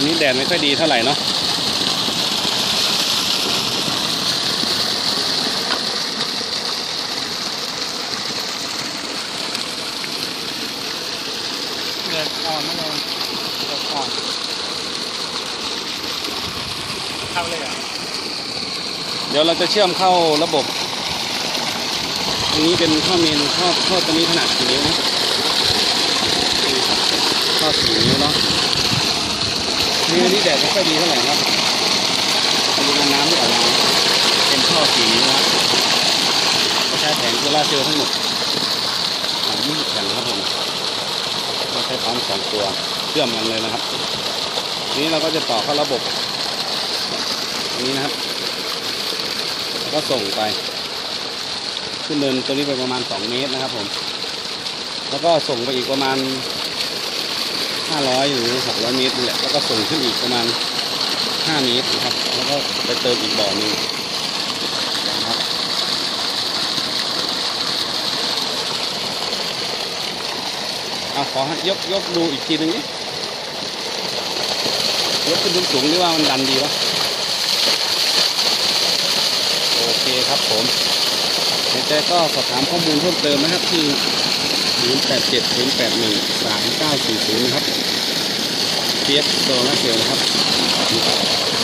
วันนี้แดดไม่ค่อยดีเท่าไหร่เนาะเดือดอ่อนนั่นเองเดือดอ่อนเข้าเลยอะเดี๋ยวเราจะเชื่อมเข้าระบบอันนี้เป็นข้อเมนข้อข้อตัวนี้ขนาดกี่นิ้วนะข้อสี่นิ้วเนาะนี่วันนี้แดดไม่ค่อยดีเท่าไหร่ครับปริมาณน้ำที่ออกมาเป็นข้อสี่นิ้นะครับใช้แผงโซล่าเซลล์ทั้งหมดอ่า20แผงครับผมก็ใช้พร้อมสองตัวเชื่อมกันเลยนะครับทีนี้เราก็จะต่อเข้าระบบอันนี้นะครับแล้วก็ส่งไป ขึ้นเนินตัวนี้ไปประมาณ 2 เมตรนะครับผม แล้วก็ส่งไปอีกประมาณ 500 หรือ 600 เมตรนี่แหละ แล้วก็ส่งขึ้นอีกประมาณ 5 เมตรนะครับ แล้วก็ไปเติมอีกบ่อหนึ่งนะครับเอาขอให้ยกยกดูอีกทีหนึ่งนี่ยกขึ้นสูงๆหรือว่ามันดันดีวะ โอเคครับผมในใจก็สอบถามข้อมูลเพิ่มเติมนะครับที่ ศูนย์แปดเจ็ดศูนย์แปดหนึ่งสามเก้าสี่ศูนย์ครับเทียบโซล่าเซลล์นะครับ